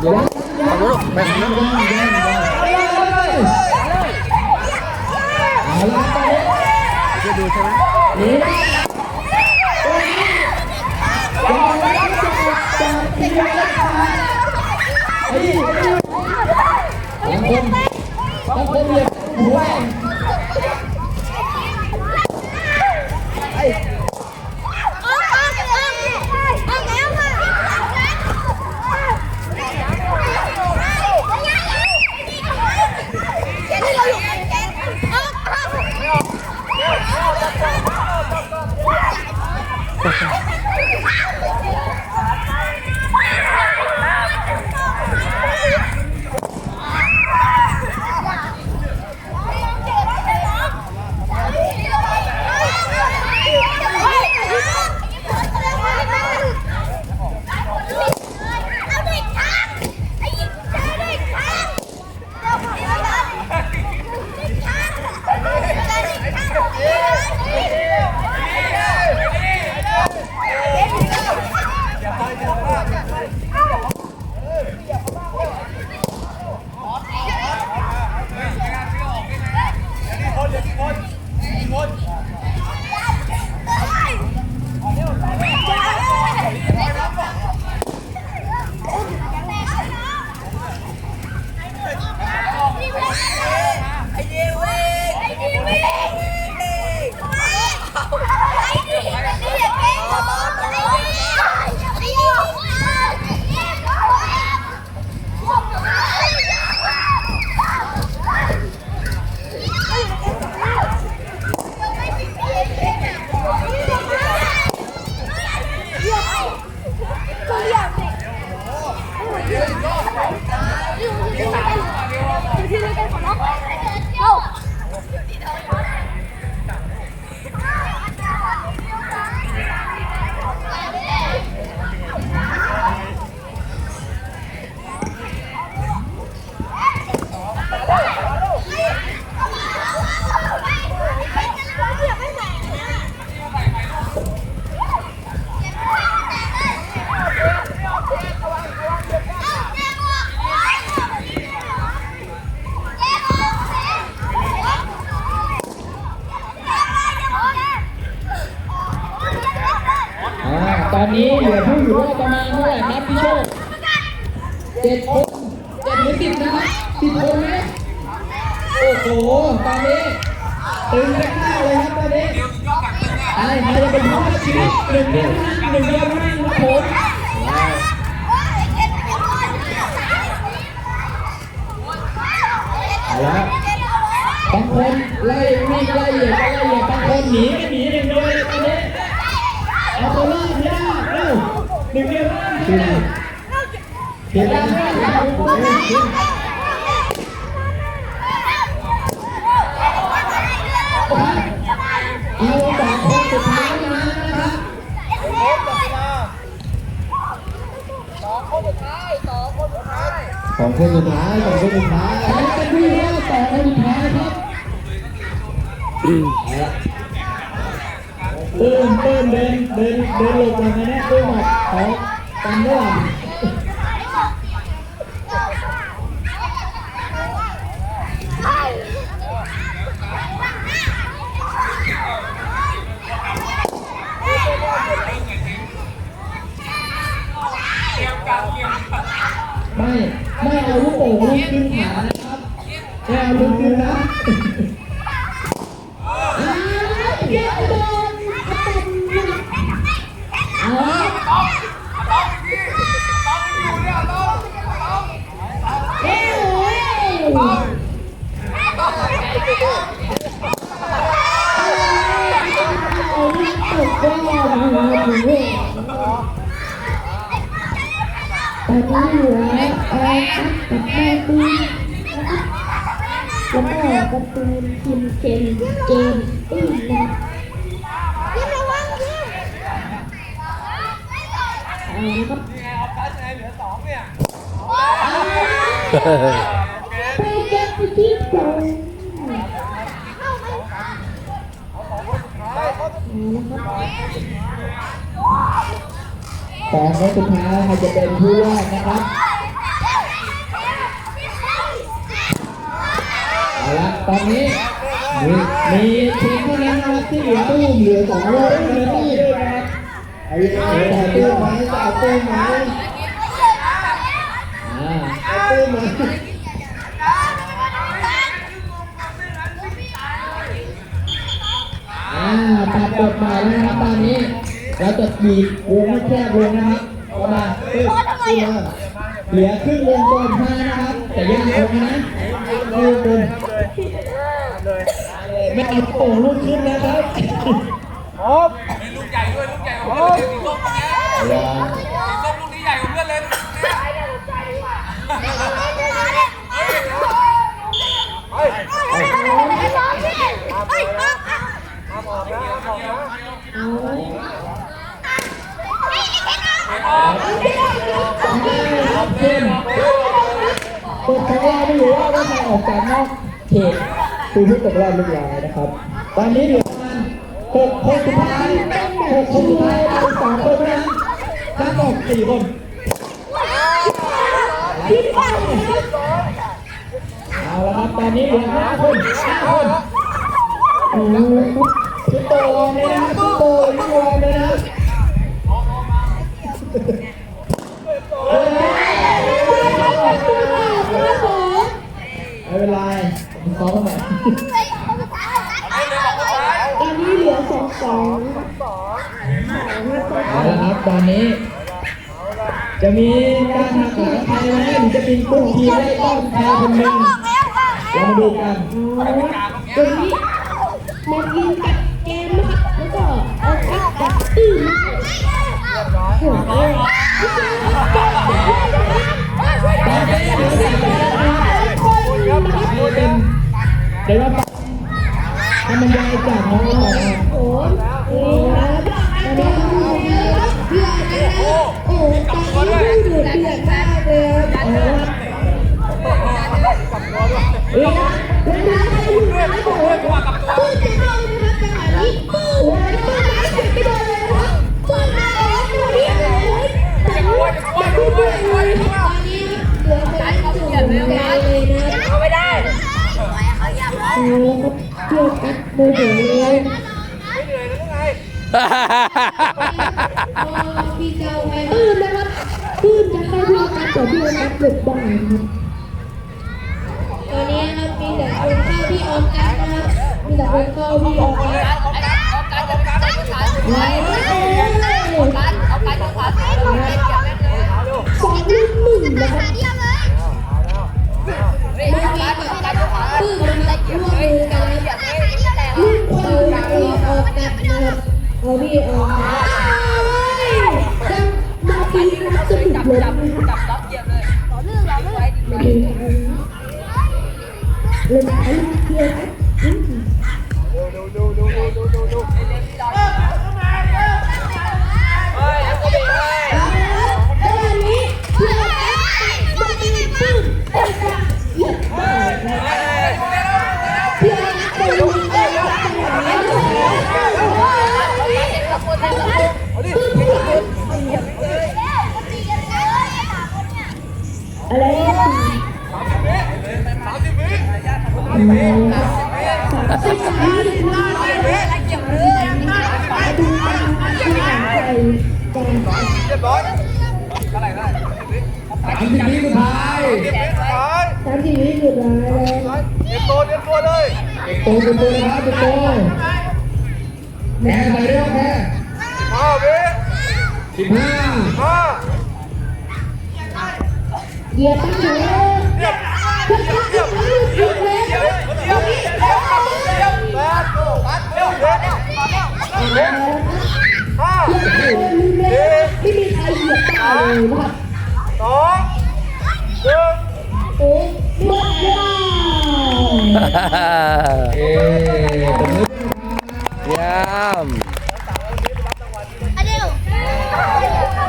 เดี๋ยวฝั่งนู้นลูกไปฝั่งนู้นจะดูใช่ไหม ตอนนี้เหลือผู้อยู่รอดประมาณเท่าไหร่ครับพี่โชคเจ็ดคนเจ็ดหรือสิบนะครับสิบคนไหมโอ้โหตอนนี้ตึงกันมากเลยครับตอนนี้อะไรใครจะเป็นผู้รอดชีวิตหนึ่งเดียวหนึ่งเดียวนะครับผมเอาละบางคนไล่วิ่งไล่เหยียบไล่เหยียบบางคนหนีก็หนีหนึ่งเดียวเลยตอนนี้เอาตัวรอดให้ได้เร็วหนึ่งเดียวนะเสียดายมากครับ เอาสองคนสุดท้ายมานะครับสองคนสุดท้ายสองคนสุดท้ายใครเป็นผู้รอดสองคนสุดท้ายครับเดินเดินเดินเดินเดินหลบมาเนี่ยเดินหมดขอกันด้วย ไม่ไม่เอาลูกโป่งลูกขึ้นขานะครับไม่เอาลูกขึ้นนะอ้าวเก็บโดนเอาเอ้ย โอ้ยเอาลูกตกได้มาถึงเว้ยตอนนี้เหลืออะไรครับกับ แต่ในสุดท้ายใครจะเป็นผู้ว่านะครับเอาละตอนนี้มีมีทีมผู้เล่นนะครับที่เหลือตู้เหลือสองลูกเหลือตู้นะครับเอายังไงเอาตู้ไหมจเอาตู้ไหมอ่เอาตู้ไหมอ่าตัดบทใหม่นะครับตอนนี้ เราจะบีบวงให้แคบลงนะครับประมาณปึ๊บขึ้นมาเหลือครึ่งวงกลมเท่านั้นนะครับ แต่ยังคงนะครึ่งวงกลมไม่เอาโป่งลูกขึ้นนะครับลูกใหญ่ด้วยลูกใหญ่กว่าเพื่อนเลยสีส้มตรงเนี้ย อย่า สีส้มลูกนี้ใหญ่กว่าเพื่อนเลยเช่นกฎ ของเราไม่รู้ว่าว่าใครออกจากนอกเขตคือผู้ตกรอบเรียบร้อยนะครับ ตอนนี้เหลือประมาณหกคนสุดท้ายหกคนสุดท้ายสามคนเท่านั้นถ้าออกสี่คนเอาละครับตอนนี้เหลือห้าคนห้าคนชุดโตเลยนะชุดโตอนนี้เหลือสองสองเอาละครับตอนนี้ จะมีการหักหลังใครไหมหรือจะเป็นคู่ทีมได้ต้องใครคนหนึ่งเรามาดูกันตัวนี้แมนยิงกับเกมนะครับแล้วก็เอาแอปกับตื้นโอ้โห เดี๋ยวเราฟังคำบรรยายจากน้องๆนะครับโอ้โหโอ้โหตอนนี้ดูนะครับเดือดนะครับโอ้โหตอนนี้ดูเดือดเดือดมากเลยครับ มโหเลยพี่เจ้าไว้ปืนนะครับปืนจะเข้าพี่กัดแต่พี่กัดหลุดบ้างนะครับตอนนี้นะครับมีแต่คนเข้าพี่ออมกัดนะครับมีแต่คนเข้าพี่ออมกัดไว้โอาพี่เอกกัดจังมาปีนะครับจะถูกลงนะครับมาดูกันเล่นไอ้เพื่อนอืาไหร่สามสิบวิสุดท้าสิบวิสุดท้ายสามสิบวิสุดท้ายแล้วเตรียตัวเตรียมตัวเลยโตเป็นตัวนะครับเป็นตัวแพ้ไปเรื่อยแพ้ห้าวิสิบห้าห้าเหยียบตั้งแต่แล้วเรียบเพื่หยุดแล้วหยุดแล้วเรียบเรียบเรียบเรียบแปดปัดเร็วเร็วเร็วห้า ไม่มีใครเหยียบตาเลยนะคะสองหนึ่งโอ้หมดเวลาเย้ยาม